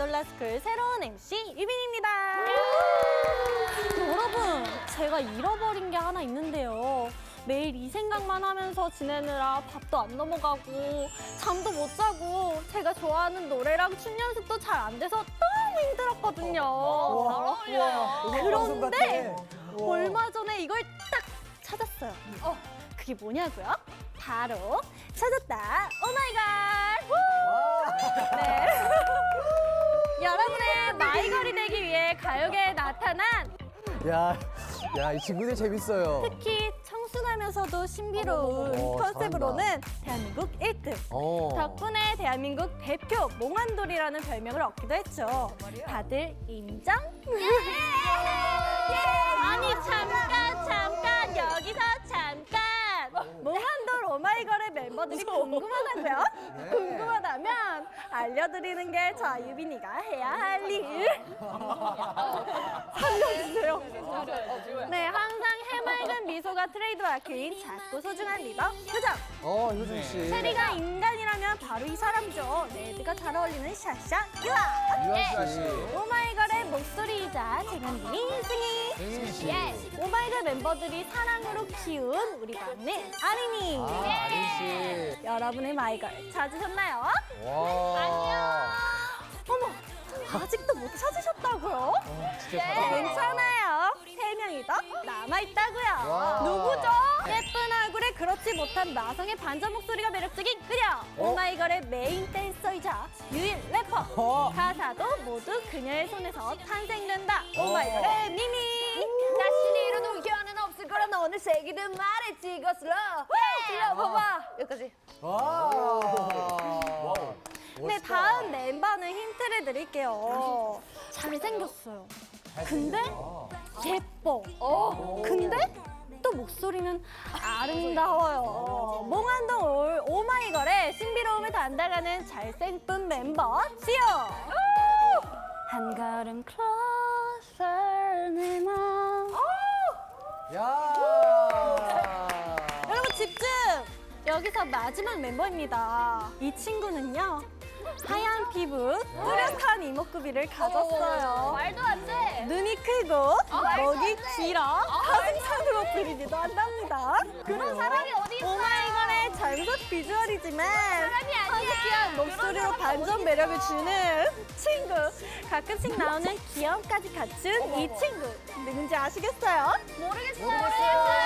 마돌라스쿨 새로운 MC 유빈입니다. 여러분, 제가 잃어버린 게 하나 있는데요. 매일 이 생각만 하면서 지내느라 밥도 안 넘어가고 잠도 못 자고 제가 좋아하는 노래랑 춤 연습도 잘 안 돼서 너무 힘들었거든요. 음악 방송 같아. 그런데. 얼마 전에 이걸 딱 찾았어요. 어, 그게 뭐냐고요? 바로 찾았다. 오마이걸! 와. 네. 여러분의 마이걸이 되기 위해 가요계에 나타난 야, 야, 이 친구들 재밌어요. 특히 청순하면서도 신비로운 어머, 컨셉으로는 대한민국 1등. 어. 덕분에 대한민국 대표 몽환돌이라는 별명을 얻기도 했죠. 다들 인정? 오마이걸의 멤버들이 궁금하다고요? 네. 궁금하다면 알려드리는 게 저 유빈이가 해야 할 일. 살려주세요. 네, 항상 해맑은 미소가 트레이드마크인 작고 소중한 리더 효정. 어, 효준 씨. 체리가 인간이라면 바로 이 사람죠. 레드가 잘 어울리는 샤샤 유아. 유아 씨. 오마이걸의 목소리이자 재간둥이 승희. 씨. 오마이걸 멤버들이 사랑으로 키운 우리 막내 아린이. 아, 아린 씨. 여러분의 마이걸 찾으셨나요? 와. 어머, 아직도 못 찾으셨다고요? 어, 진짜 잘한다. 괜찮아요. 세 명이 더 남아있다고요. 와. 누구죠? 예쁜 얼굴에 그렇지 못한 마성의 반전 목소리가 매력적인 그녀. 어? 오마이걸의 메인 댄서이자 유일 래퍼. 어. 가사도 모두 그녀의 손에서 탄생된다. 어. 오마이걸의 미미. 다시는 이런 우연은 없을 거란 오늘 세기든 말했지 이것으로 들려봐봐 여기까지 와. 네, 멋있다. 다음 멤버는 힌트를 드릴게요. 잘생겼어요. 근데 예뻐. 어. 근데 또 목소리는 아름다워요. 몽환동 올 오마이걸의 신비로움을 담당하는 잘생쁜 멤버 지효. 한 걸음 closer 야. 여러분 집중! 여기서 마지막 멤버입니다. 이 친구는요. 하얀 피부, 뚜렷한 이목구비를 가졌어요. 말도 안 돼 눈이 크고 말도 목이 안 돼. 길어 가슴상으로 부리기도 한답니다. 그런 사람이 어디 있어 오마이걸 의 전속 비주얼이지만 사람이 아니야 귀한 목소리로 반전 매력을 주는 친구. 가끔씩 나오는 귀여움까지 갖춘 이 친구. 누군지 아시겠어요? 모르겠어 모르겠어요.